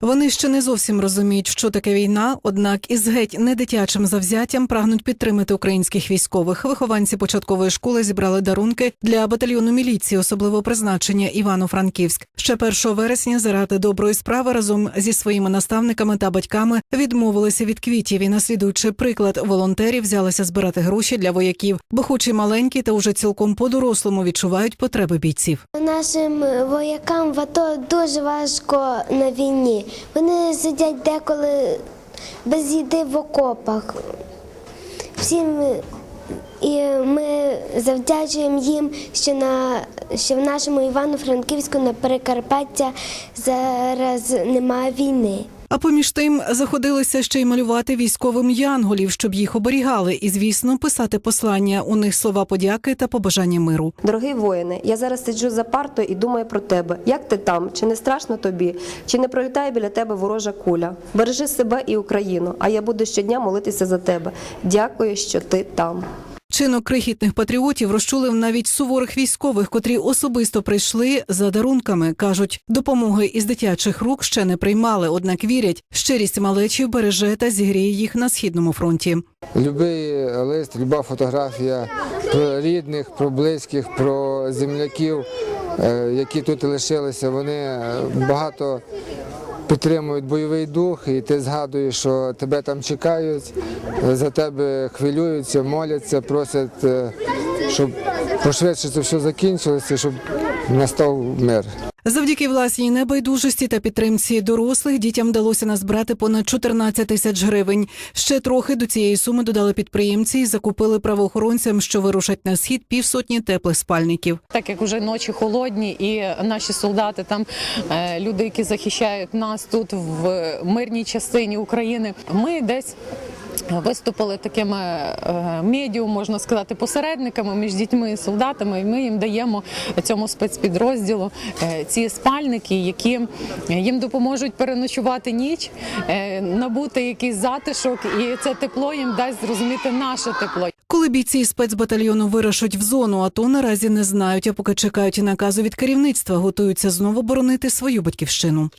Вони ще не зовсім розуміють, що таке війна, однак із геть не дитячим завзяттям прагнуть підтримати українських військових. Вихованці початкової школи зібрали дарунки для батальйону міліції особливого призначення Івано-Франківськ. Ще 1 вересня заради доброї справи разом зі своїми наставниками та батьками відмовилися від квітів і, наслідуючи приклад волонтерів, взялися збирати гроші для вояків, бо хоч і маленькі, та уже цілком по-дорослому відчувають потреби бійців. Нашим воякам в АТО дуже важко на війні. Вони сидять деколи без їди в окопах. Всім і ми завдячуємо їм, що на що в нашому Івано-Франківську на Прикарпаття зараз немає війни. А поміж тим заходилися ще й малювати військовим янголів, щоб їх оберігали, і звісно, писати послання. У них слова подяки та побажання миру. Дорогий воїне, я зараз сиджу за партою і думаю про тебе. Як ти там? Чи не страшно тобі? Чи не пролітає біля тебе ворожа куля? Бережи себе і Україну, а я буду щодня молитися за тебе. Дякую, що ти там. Чинок крихітних патріотів розчулив навіть суворих військових, котрі особисто прийшли за дарунками. кажуть, допомоги із дитячих рук ще не приймали, однак вірять, щирість малечі береже та зігріє їх на східному фронті. Любий лист, люба фотографія про рідних, про близьких, про земляків, е, які тут лишилися, вони е, багато підтримують бойовий дух, і ти згадуєш, що тебе там чекають, за тебе хвилюються, моляться, просять, е, щоб пошвидше це все закінчилося, щоб настав мир. Завдяки власній небайдужості та підтримці дорослих дітям вдалося назбирати понад 14 тисяч гривень. Ще трохи до цієї суми додали підприємці і закупили правоохоронцям, що вирушать на схід півсотні теплих спальників. Так як вже ночі холодні, і наші солдати, там е, люди, які захищають нас тут в мирній частині України, ми десь. Виступили такими е, медіум, можна сказати, посередниками між дітьми і солдатами. І ми їм даємо цьому спецпідрозділу е, ці спальники, які їм допоможуть переночувати ніч, е, набути якийсь затишок, і це тепло їм дасть зрозуміти наше тепло. Коли бійці спецбатальйону вирушать в зону, АТО наразі не знають, а поки чекають наказу від керівництва, готуються знову боронити свою батьківщину.